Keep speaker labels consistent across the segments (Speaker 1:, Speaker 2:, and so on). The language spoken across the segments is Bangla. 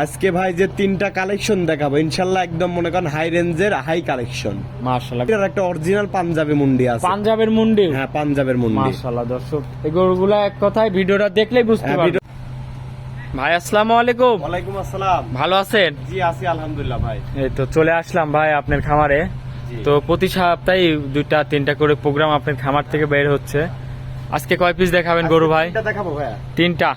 Speaker 1: আজকে ভাই যে তিনটা কালেকশন দেখাবো ইনশাল্লাহ একদম মনে করেন হাই রেঞ্জের হাই কালেকশন এটার একটা অরিজিনাল পাঞ্জাবি মুন্ডি আছে।
Speaker 2: পাঞ্জাবের মুন্ডি?
Speaker 1: হ্যাঁ পাঞ্জাবের মুন্ডি।
Speaker 2: মার্শাল্লাহ দর্শক এই গরুগুলা এক কথায় ভিডিওটা দেখলেই বুঝতে
Speaker 1: হ্যাঁ,
Speaker 2: পারবেন। ভাই আসসালামু আলাইকুম।
Speaker 1: ওয়ালাইকুম আসসালাম।
Speaker 2: ভালো আছেন?
Speaker 1: জি আছি আলহামদুলিল্লাহ ভাই।
Speaker 2: এই তো চলে আসলাম ভাই আপনার খামারে। তো প্রতি সপ্তাহে দুইটা তিনটা করে প্রোগ্রাম আপনার খামার থেকে বের হচ্ছে। আজকে কয় পিস দেখাবেন গরু ভাই?
Speaker 1: দেখাবো ভাইয়া।
Speaker 2: তিনটা?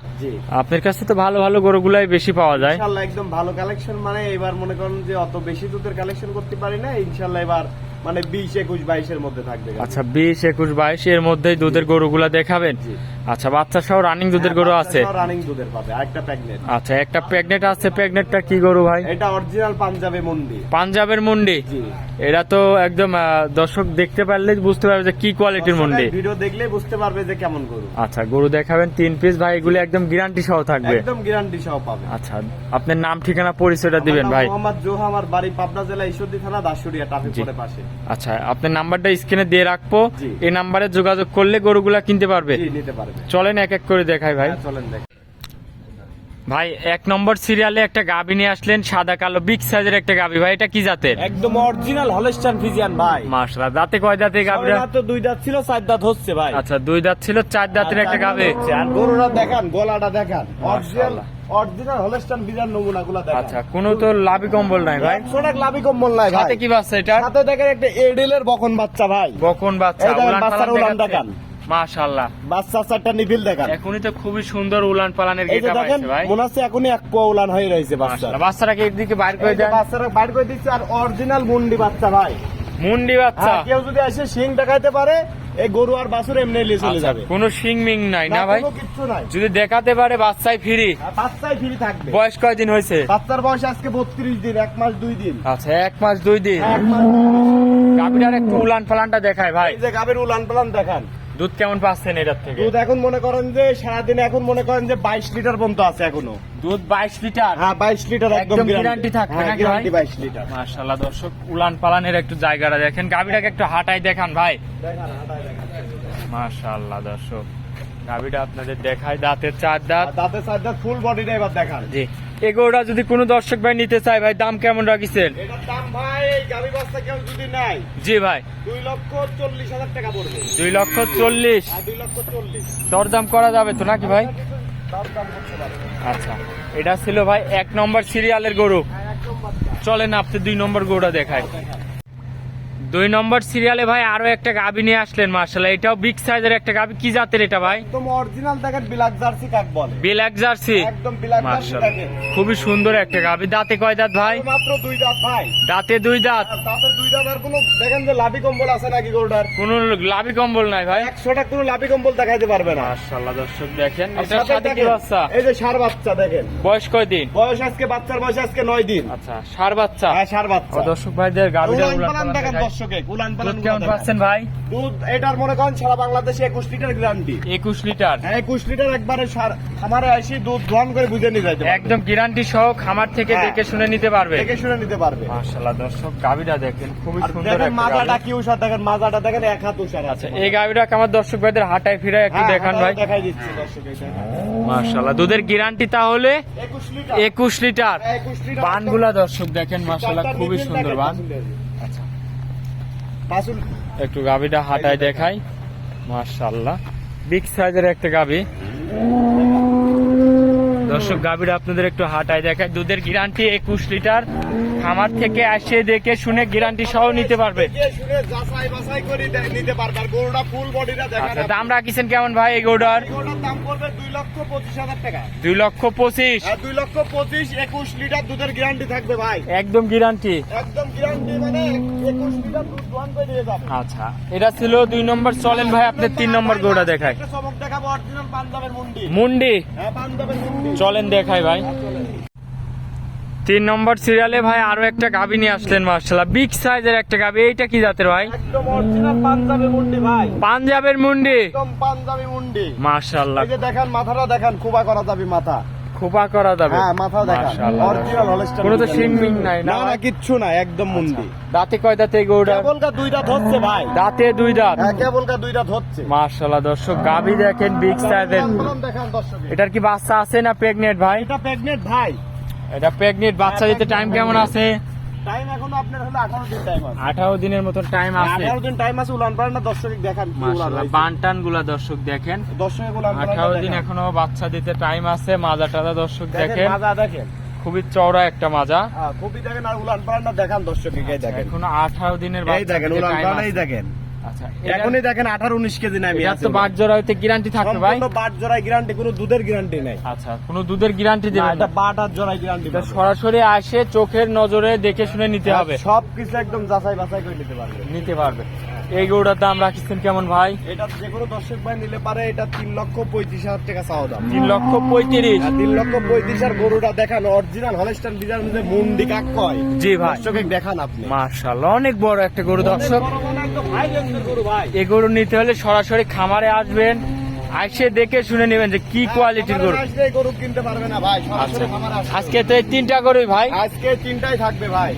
Speaker 2: আপনার কাছে তো ভালো ভালো গরুগুলাই বেশি পাওয়া যায়।
Speaker 1: একদম ভালো কালেকশন মানে এবার মনে করেন যে অত বেশি দুধের কালেকশন করতে পারি না ইনশাল্লাহ এবার মানে বিশ একুশ বাইশের মধ্যে থাকবে।
Speaker 2: আচ্ছা বিশ একুশ বাইশ এর মধ্যেই দুধের গরুগুলা দেখাবেন? আচ্ছা বাচ্চা সহ রানিং দুধের গরু আছে?
Speaker 1: রানিং দুধের পাবে আরেকটা প্যাগনেট
Speaker 2: আচ্ছা একটা প্রেগনেট আছে প্রেগনেটটা কি গরু ভাই?
Speaker 1: এটা অরিজিনাল পাঞ্জাবি মন্ডি।
Speaker 2: পাঞ্জাবের মুন্ডি? এরা তো একদম দর্শক দেখতে পারলে বুঝতে পারবে যে কি কোয়ালিটির মুন্ডি।
Speaker 1: ভিডিও দেখলে বুঝতে পারবে যে কেমন গরু।
Speaker 2: আচ্ছা গরু দেখাবেন তিন পিস ভাই এগুলি একদম গ্যারান্টি সহ থাকবে।
Speaker 1: একদম গ্যারান্টি সহ পাবে।
Speaker 2: আচ্ছা আপনার নাম ঠিকানা পরিচয়টা দিবেন ভাই।
Speaker 1: মোহাম্মদ জোহা আমার বাড়ি পাবনা জেলা ঈশ্বরদী থানা দাসুরিয়া ট্রাফিক। পরে পাশে।
Speaker 2: আচ্ছা আপনার নাম্বারটা স্ক্রিনে দিয়ে রাখব। এই নাম্বারে যোগাযোগ করলে গরুগুলা কিনতে পারবে।
Speaker 1: জি নিতে পারবে।
Speaker 2: চলেন এক এক করে দেখাই ভাই।
Speaker 1: হ্যাঁ, চলেন দেখ
Speaker 2: ভাই এক নম্বর সিরিয়ালে একটা গাবি নিয়ে আসলেন সাদা কালো বিগ সাইজের একটা গাবি। ভাই এটা কি জাতের?
Speaker 1: একদম অরিজিনাল হলস্টান ফিজিয়ান ভাই।
Speaker 2: মাসলা দাঁতে কয় দাঁতে গাবিটা?
Speaker 1: তো দুই দাঁত ছিল চার দাঁত হচ্ছে ভাই।
Speaker 2: আচ্ছা দুই দাঁত ছিল চার দাঁতের একটা গাবে।
Speaker 1: হচ্ছে। আর গরুরা দেখান গলাটা দেখান। অরিজিনাল
Speaker 2: মাশাআল্লাহ।
Speaker 1: অরিজিনাল হলস্টান ফিজিয়ান নমুনাগুলো দেখান।
Speaker 2: আচ্ছা কোনো তো লাভি কম্বল নাই ভাই।
Speaker 1: একশো টাকা লাভি কম্বল নাই ভাই।
Speaker 2: সাথে কি বাচ্চা এটা
Speaker 1: সাথে দেখেন একটা এডেলের বকন বাচ্চা ভাই।
Speaker 2: বকন বাচ্চা উলান পালান
Speaker 1: দেখান।
Speaker 2: মাশাআল্লাহ।
Speaker 1: বাচ্চা চারটা নিবিল দেখান।
Speaker 2: এখনই তো খুবই সুন্দর উলান পালানের গেটা পাইছে ভাই।
Speaker 1: মনে হচ্ছে এখনই এক উলান হয়ে রয়েছে বাচ্চা
Speaker 2: বাচ্চাটাকে এদিকে বাইর করে দেন?
Speaker 1: বাচ্চারা বাইর করে দিচ্ছে আর অরিজিনাল মুন্ডি বাচ্চা ভাই।
Speaker 2: মুন্ডি বাচ্চা।
Speaker 1: হ্যাঁ, কেউ যদি এসে শিং দেখাইতে পারে এই গরু আর বাছুর এমনি নিয়ে চলে
Speaker 2: আচ্ছা,
Speaker 1: যাবে।
Speaker 2: কোনো শিং মিং নাই না ভাই?
Speaker 1: কিচ্ছু নাই।
Speaker 2: যদি দেখাতে পারে বাচ্চাই ফ্রি।
Speaker 1: আর বাচ্চাই ফ্রি থাকবে।
Speaker 2: বয়স কয়দিন হয়েছে?
Speaker 1: বাচ্চার বয়স আজকে বত্রিশ দিন এক মাস দুই দিন।
Speaker 2: আচ্ছা এক মাস দুই দিন।
Speaker 1: এক মাস।
Speaker 2: গাবিটার একটু উলান পালানটা দেখায় ভাই।
Speaker 1: এই যে গাবের উলান পালান দেখান।
Speaker 2: দুধ কেমন পাচ্ছেন এটার থেকে?
Speaker 1: দুধ এখন মনে করেন যে সারাদিন এখন মনে করেন যে বাইশ লিটার পর্যন্ত আছে এখনও।
Speaker 2: দুধ বাইশ লিটার?
Speaker 1: হ্যাঁ বাইশ লিটার একদম
Speaker 2: গ্যারান্টি থাকবে না গ্যারান্টি
Speaker 1: বাইশ লিটার।
Speaker 2: মাশাআল্লাহ দর্শক উলান পালানের একটু জায়গাটা দেখেন। গাবিটাকে একটু হাঁটাই দেখান ভাই। মাশাআল্লাহ দর্শক। গাবিটা আপনাদের দেখায় দাঁতের চার দাঁত।
Speaker 1: দাঁতের সাইডটা ফুল বডিটা এবার দেখান।
Speaker 2: জি। এগোটা যদি কোনো দর্শক ভাই নিতে চায় ভাই দাম কেমন রাখিছেন?
Speaker 1: এটার দাম ভাই গাবি বাচ্চা কেউ যদি নাই
Speaker 2: জি ভাই।
Speaker 1: দুই লক্ষ চল্লিশ হাজার টাকা পড়বে।
Speaker 2: দুই লক্ষ চল্লিশ।
Speaker 1: দুই লক্ষ চল্লিশ।
Speaker 2: দরদাম করা যাবে তো নাকি ভাই? আচ্ছা। এটা ছিল ভাই এক নম্বর সিরিয়ালের গরু।
Speaker 1: হ্যাঁ,
Speaker 2: চলেন আপনি দুই নম্বর গরুটা দেখায় দুই নম্বর সিরিয়ালে ভাই আরও একটা গাবি নিয়ে আসলেন মার্শাল্লাহ এটাও বিগ সাইজের একটা গাবি। কি জাতের এটা ভাই?
Speaker 1: একদম অরিজিনাল দেখেন বিলাক জার্সি কাক বলে।
Speaker 2: ব্ল্যাক জার্সি
Speaker 1: একদম বিলাক জার্সি
Speaker 2: খুবই সুন্দর একটা গাবি। দাঁতে কয় দাঁত ভাই?
Speaker 1: মাত্র দুই দাঁত ভাই।
Speaker 2: দাঁতে দুই দাঁত?
Speaker 1: তাতে দুই দাঁত আর কোনো দেখেন যে লাভি কম্বল আছে নাকি
Speaker 2: কোন লাভি কম্বল নাই ভাই।
Speaker 1: একশোটা কোনো লাভি কম্বল দেখাইতে পারবে না।
Speaker 2: মার্শাল্লাহ দর্শক দেখেন এটার
Speaker 1: সাথে
Speaker 2: কি বাচ্চা?
Speaker 1: এই যে সার বাচ্চা দেখেন।
Speaker 2: বয়স কয় দিন?
Speaker 1: বয়স আজকে বাচ্চার বয়স আজকে নয় দিন।
Speaker 2: আচ্ছা সার বাচ্চা?
Speaker 1: হ্যাঁ সার বাচ্চা।
Speaker 2: দর্শক ভাইদের গাবিটা
Speaker 1: দেখেন। দর্শকে পালান
Speaker 2: কেমন পাচ্ছেন ভাই?
Speaker 1: দুধ এটার মনে করেন সারা বাংলাদেশে একুশ লিটার গ্যারান্টি।
Speaker 2: একুশ লিটার?
Speaker 1: হ্যাঁ একুশ লিটার একবারে খামারে আসি দুধ গ্রহণ করে বুঝে নিয়ে যাইতে
Speaker 2: একদম গ্যারান্টি সহ খামার থেকে
Speaker 1: হ্যাঁ।
Speaker 2: দেখে শুনে নিতে পারবে।
Speaker 1: দেখে শুনে নিতে পারবে।
Speaker 2: মাশাআল্লাহ দর্শক গাবিটা দেখেন খুবই সুন্দর
Speaker 1: দেখেন মাজাটা। কি উষার দেখেন মাজাটা দেখেন এক হাত উষার
Speaker 2: আচ্ছা এই গাবিটা আমার দর্শক ভাইদের হাঁটায় ফিরায় একটু
Speaker 1: হ্যাঁ,
Speaker 2: দেখান ভাই?
Speaker 1: দেখাই দিচ্ছি দর্শক
Speaker 2: মাশাআল্লাহ দুধের গ্যারান্টি তাহলে
Speaker 1: একুশ লিটার।
Speaker 2: একুশ লিটার।
Speaker 1: হ্যাঁ, 21 লিটার।
Speaker 2: বানগুলা দর্শক দেখেন মাশাআল্লাহ খুবই সুন্দর বান। একটু গাবিটা হাঁটায় দেখাই। মাশাআল্লাহ। বিগ সাইজের একটা গাবি দর্শক গাবিটা আপনাদের একটু হাঁটায় দেখায়। দুধের গ্যারান্টি একুশ লিটার। খামার থেকে আসে দেখে শুনে গ্যারান্টি সহ নিতে পারবে। আচ্ছা দাম রাখিছেন কেমন ভাই এই গৌডার
Speaker 1: দুই লক্ষ পঁচিশ।
Speaker 2: দুই লক্ষ পঁচিশ
Speaker 1: একুশ লিটার দুধের গ্যারান্টি থাকবে ভাই
Speaker 2: একদম গ্যারান্টি
Speaker 1: একদম গ্যারান্টি মানে
Speaker 2: আচ্ছা এটা ছিল দুই নম্বর চলেন ভাই আপনি তিন নম্বর গৌড়া দেখায়
Speaker 1: দেখাবো অরিজিনাল পাঞ্জাবের মুন্ডি।
Speaker 2: মুন্ডি?
Speaker 1: হ্যাঁ পাঞ্জাবের মুন্ডি।
Speaker 2: চলেন দেখাই ভাই। তিন নম্বর সিরিয়ালে ভাই আরও একটা গাবি নিয়ে আসলেন মার্শাল্লাহ বিগ সাইজের একটা গাবি এইটা কি জাতের ভাই?
Speaker 1: একদম অরিজিনাল পাঞ্জাবি মুন্ডি ভাই।
Speaker 2: পাঞ্জাবের মুন্ডি?
Speaker 1: একদম পাঞ্জাবি মুন্ডি।
Speaker 2: মার্শাল্লাহ
Speaker 1: এই যে দেখেন মাথাটা দেখেন খুবা করা যাবে মাথা।
Speaker 2: খোপা করা যাবে।
Speaker 1: হ্যাঁ মাথা দেখেন অরিজিনাল হলস্টাইন
Speaker 2: কোনো তো শিং মিং নাই না?
Speaker 1: না না কিচ্ছু না একদম মুন্ডি।
Speaker 2: দাঁতে কয় দাঁতে গৌড়া
Speaker 1: কেবলকা দুই দুইটা ধরছে ভাই।
Speaker 2: দাঁতে দুই দাঁত?
Speaker 1: হ্যাঁ কেবল কা দুইটা ধরছে
Speaker 2: মার্শাল্লাহ দর্শক গাবি দেখেন বিগ সাইজের
Speaker 1: দেখান দর্শক
Speaker 2: এটার কি বাচ্চা আছে না প্রেগনেন্ট ভাই?
Speaker 1: এটা প্রেগনেন্ট ভাই।
Speaker 2: এটা প্রেগনেন্ট বাচ্চা দিতে টাইম কেমন আছে?
Speaker 1: টাইম এখনও আপনার হলো আঠারো দিন টাইম আছে।
Speaker 2: আঠারো দিনের মতন টাইম আছে।
Speaker 1: আঠারো দিন টাইম আছে উলান দর্শক দেখান কি
Speaker 2: মাশাআল্লাহ বানটানগুলা দর্শক দেখেন।
Speaker 1: দর্শকগুলা পাড়ারটা
Speaker 2: আঠারো দিন এখনও বাচ্চা দিতে টাইম আছে মাজা টাজা দর্শক
Speaker 1: দেখেন মাজা দেখেন।
Speaker 2: খুবই চওড়া একটা মাজা।
Speaker 1: হ্যাঁ, খুবই দেখেন আর উলান পাড়ারটা দেখান দর্শককে এখন দেখেন।
Speaker 2: এখনও আঠারো দিনের বাচ্চা
Speaker 1: দেখেন উলান। দেখেন।
Speaker 2: আচ্ছা
Speaker 1: এখনই দেখেন আঠারো উনিশ কেজি নামি আছে
Speaker 2: বাট জোড়া হইতে গ্যারান্টি থাকবে ভাই।
Speaker 1: বাট জোড়ায় গ্যারান্টি কোনো দুধের গ্যারান্টি নাই।
Speaker 2: আচ্ছা কোনো দুধের গ্যারান্টি
Speaker 1: এটা
Speaker 2: না।
Speaker 1: বাট আর জোড়ায় গ্যারান্টি
Speaker 2: সরাসরি আসে চোখের নজরে দেখে শুনে নিতে হবে।
Speaker 1: সব কিছু একদম যাচাই বাছাই করে নিতে পারবে।
Speaker 2: নিতে পারবে। এই গরুটার দাম রাখছেন কেমন ভাই?
Speaker 1: এটা যে কোনো দর্শক ভাই নিলে পারে এটা তিন লক্ষ পঁয়ত্রিশ হাজার টাকা চাওয়া দাম।
Speaker 2: তিন লক্ষ পঁয়ত্রিশ।
Speaker 1: তিন লক্ষ পঁয়ত্রিশ হাজার গরুটা দেখান অরিজিনাল হলেস্টান ডিজাইন মধ্যে মুন্ডি কাক কয়।
Speaker 2: জি ভাই।
Speaker 1: দর্শকে দেখান আপনি।
Speaker 2: মার্শাল্লাহ অনেক বড় একটা গরু দর্শক।
Speaker 1: এর গরু
Speaker 2: নিতে হলে সরাসরি খামারে আসবেন আইসে দেখে শুনে নেবেন যে কি কোয়ালিটির গরু।
Speaker 1: গরু কিনতে পারবে না ভাই
Speaker 2: আচ্ছা। আজকে তো এই তিনটা গরুই ভাই।
Speaker 1: আজকে তিনটাই থাকবে ভাই।